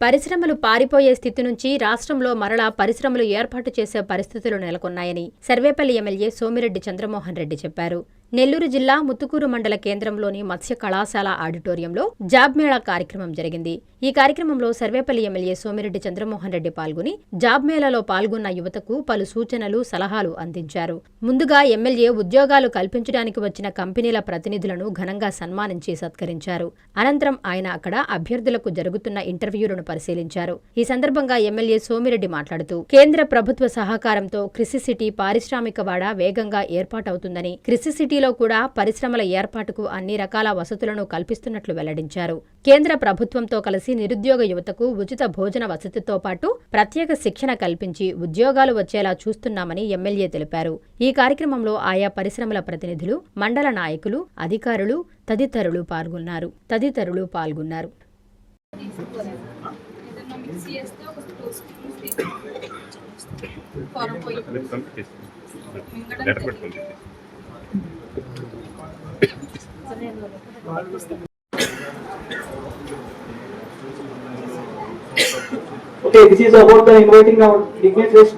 పరిశ్రమలు పారిపోయే స్థితి నుంచి రాష్ట్రంలో మరలా పరిశ్రమలు ఏర్పాటు చేసే పరిస్థితులు నెలకొన్నాయని సర్వేపల్లి ఎమ్మెల్యే సోమిరెడ్డి చంద్రమోహన్ రెడ్డి చెప్పారు. నెల్లూరు జిల్లా ముత్తుకూరు మండల కేంద్రంలోని మత్స్య కళాశాల ఆడిటోరియంలో జాబ్ మేళా కార్యక్రమం జరిగింది. ఈ కార్యక్రమంలో సర్వేపల్లి ఎమ్మెల్యే సోమిరెడ్డి చంద్రమోహన్ రెడ్డి పాల్గొని జాబ్ మేళాలో పాల్గొన్న యువతకు పలు సూచనలు సలహాలు అందించారు. ముందుగా ఎమ్మెల్యే ఉద్యోగాలు కల్పించడానికి వచ్చిన కంపెనీల ప్రతినిధులను ఘనంగా సన్మానించి సత్కరించారు. అనంతరం ఆయన అక్కడ అభ్యర్థులకు జరుగుతున్న ఇంటర్వ్యూలను పరిశీలించారు. ఈ సందర్భంగా ఎమ్మెల్యే సోమిరెడ్డి మాట్లాడుతూ కేంద్ర ప్రభుత్వ సహకారంతో కృషి సిటీ పారిశ్రామిక వాడ వేగంగా ఏర్పాటవుతుందని కృషి సిటీలో కూడా పరిశ్రమల ఏర్పాటుకు అన్ని రకాల వసతులను కల్పిస్తున్నట్లు వెల్లడించారు. కేంద్ర ప్రభుత్వంతో కలిసి నిరుద్యోగ యువతకు ఉచిత భోజన వసతితో పాటు ప్రత్యేక శిక్షణ కల్పించి ఉద్యోగాలు వచ్చేలా చూస్తున్నామని ఎమ్మెల్యే తెలిపారు. ఈ కార్యక్రమంలో ఆయా పరిశ్రమల ప్రతినిధులు మండల నాయకులు అధికారులు తదితరులు పాల్గొన్నారు. తదితరులు పాల్గొన్నారు. ఫారం పోయి లెటర్ పెట్టుకోండి Okay, this is about the inviting our Dignitaries.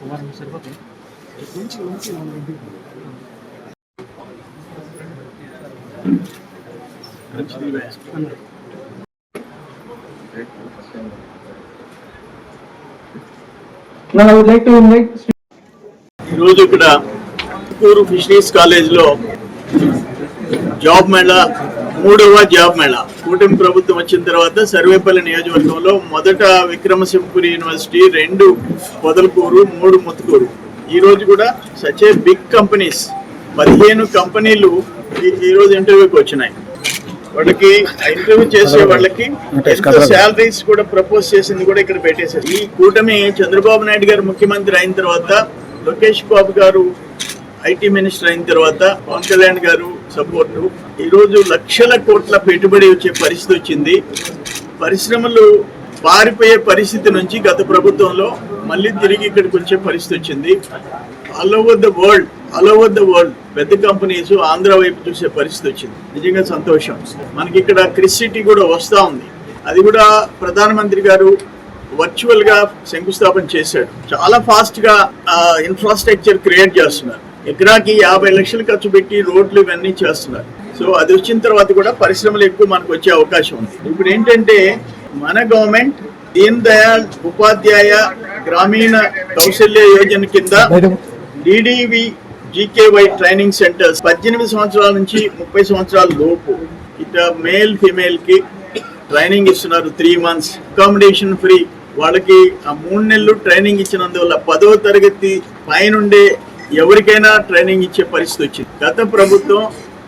One, sir. ఈరోజు ఇక్కడ చిత్తూరు ఫిషరీస్ కాలేజ్లో జాబ్ మేళా మూడవ జాబ్ మేళా. కూటమి ప్రభుత్వం వచ్చిన తర్వాత సర్వేపల్లి నియోజకవర్గంలో మొదట విక్రమసింహపురి యూనివర్సిటీ రెండు పొదలకూరు మూడు ముత్తుకూరు. ఈ రోజు కూడా సచ్ ఏ బిగ్ కంపెనీస్ పదిహేను కంపెనీలు ఈ- రోజు ఇంటర్వ్యూకి వచ్చినాయి. వాళ్ళకి ఇంటర్వ్యూ చేసే వాళ్ళకి శాలరీస్ కూడా ప్రపోజ్ చేసింది కూడా ఇక్కడ పెట్టేశారు. ఈ కూటమి చంద్రబాబు నాయుడు గారు ముఖ్యమంత్రి అయిన తర్వాత లోకేష్ బాబు గారు ఐటీ మినిస్టర్ అయిన తర్వాత పవన్ కళ్యాణ్ గారు సపోర్టు. ఈ రోజు లక్షల కోట్ల పెట్టుబడి వచ్చే పరిస్థితి వచ్చింది. పరిశ్రమలు పారిపోయే పరిస్థితి నుంచి గత ప్రభుత్వంలో మళ్ళీ తిరిగి ఇక్కడికి వచ్చే పరిస్థితి వచ్చింది. All over the world all over the world పెద్ద కంపెనీస్ ఆంధ్ర వైపు చూసే పరిస్థితి వచ్చింది. నిజంగా సంతోషం. మనకి ఇక్కడ క్రిస్ సిటీ కూడా వస్తా ఉంది. అది కూడా ప్రధానమంత్రి గారు వర్చువల్గా శంకుస్థాపన చేశాడు. చాలా ఫాస్ట్గా ఇన్ఫ్రాస్ట్రక్చర్ క్రియేట్ చేస్తున్నారు. ఎకరాకి యాభై లక్షలు ఖర్చు పెట్టి రోడ్లు ఇవన్నీ చేస్తున్నారు. సో అది వచ్చిన తర్వాత కూడా పరిశ్రమలు ఎక్కువ మనకు వచ్చే అవకాశం ఉంది. ఇప్పుడు ఏంటంటే మన గవర్నమెంట్ దీన్ దయాళ్ ఉపాధ్యాయ గ్రామీణ కౌశల్య యోజన కింద డిడివి జీకేవై ట్రైనింగ్ సెంటర్స్ పద్దెనిమిది సంవత్సరాల నుంచి ముప్పై సంవత్సరాల లోపు ఇక మేల్ ఫీమేల్కి ట్రైనింగ్ ఇస్తున్నారు త్రీ మంత్స్ అకామిడేషన్ ఫ్రీ వాళ్ళకి ఆ మూడు నెలలు ట్రైనింగ్ ఇచ్చినందువల్ల పదవ తరగతి పైనుండే ఎవరికైనా ట్రైనింగ్ ఇచ్చే పరిస్థితి వచ్చింది. గత ప్రభుత్వం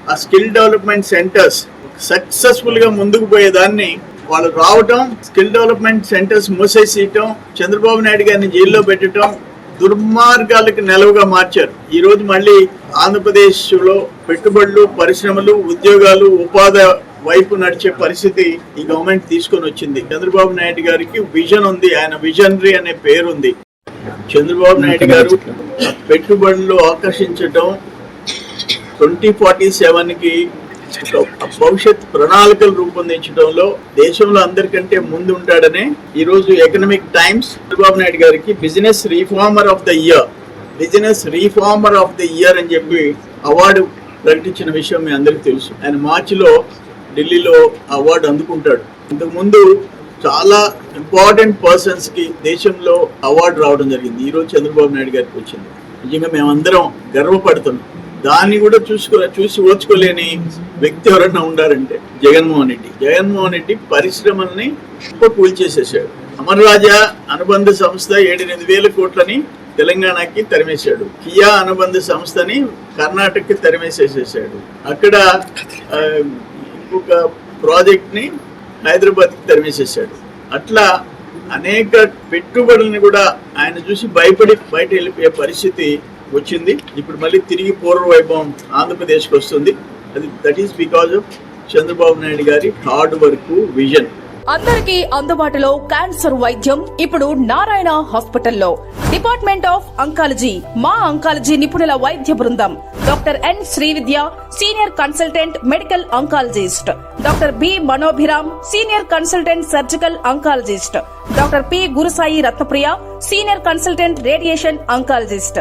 ఆ స్కిల్ డెవలప్మెంట్ సెంటర్స్ సక్సెస్ఫుల్గా ముందుకు పోయేదాన్ని వాళ్ళు రావటం స్కిల్ డెవలప్మెంట్ సెంటర్స్ మూసేసేయటం చంద్రబాబు నాయుడు గారిని జైల్లో పెట్టడం దుర్మార్గాలకు నెలవుగా మార్చారు. ఈ రోజు మళ్ళీ ఆంధ్రప్రదేశ్లో పెట్టుబడులు పరిశ్రమలు ఉద్యోగాలు ఉపాధి వైపు నడిచే పరిస్థితి ఈ గవర్నమెంట్ తీసుకొని వచ్చింది. చంద్రబాబు నాయుడు గారికి విజన్ ఉంది. ఆయన విజనరీ అనే పేరు ఉంది. చంద్రబాబు నాయుడు గారు పెట్టుబడులు ఆకర్షించటం ట్వంటీ ఫార్టీ సెవెన్కి ఒక భవిష్యత్ ప్రణాళికలు రూపొందించడంలో దేశంలో అందరికంటే ముందు ఉంటాడనే ఈ రోజు ఎకనామిక్ టైమ్స్ చంద్రబాబు నాయుడు గారికి business reformer of the year business reformer of the year అని చెప్పి అవార్డు ప్రకటించిన విషయం మీ అందరికీ తెలుసు. ఆయన మార్చిలో ఢిల్లీలో అవార్డు అందుకుంటాడు. ఇంతకుముందు చాలా ఇంపార్టెంట్ పర్సన్స్కి దేశంలో అవార్డు రావడం జరిగింది. ఈ రోజు చంద్రబాబు నాయుడు గారికి వచ్చింది. నిజంగా మేమందరం గర్వపడుతున్నాం. దాన్ని కూడా చూసుకో చూసి ఓర్చుకోలేని వ్యక్తి ఎవరన్నా ఉండారంటే జగన్మోహన్ రెడ్డి. జగన్మోహన్ రెడ్డి పరిశ్రమల్ని కూల్చేసేసాడు అమర్రాజా అనుబంధ సంస్థ ఏడెనిమిది వేల కోట్లని తెలంగాణకి తరిమేశాడు. కియా అనుబంధ సంస్థని కర్ణాటకకి తరిమేసేసేసాడు. అక్కడ ఇంకొక ప్రాజెక్ట్ని హైదరాబాద్కి తరిమేసేసాడు. అట్లా అనేక పెట్టుబడులను కూడా ఆయన చూసి భయపడి బయట వెళ్ళిపోయే పరిస్థితి వచ్చింది. ఇప్పుడు మళ్ళీ తిరిగి పూర్వ వైభవం ఆంధ్రప్రదేశ్కి వస్తుంది. అది that is because of Chandrababu Naidu గారి హార్డ్ వర్క్ విజన్ అందరికీ అందుబాటులో క్యాన్సర్ వైద్యం ఇప్పుడు నారాయణ హాస్పిటల్లో. డిపార్ట్మెంట్ ఆఫ్ అంకాలజీ మా అంకాలజీ నిపుణుల వైద్య బృందం. Doctor N Srividya senior consultant medical oncologist doctor B Manobhiram senior consultant surgical oncologist doctor P Gurusai Ratnapriya senior consultant radiation oncologist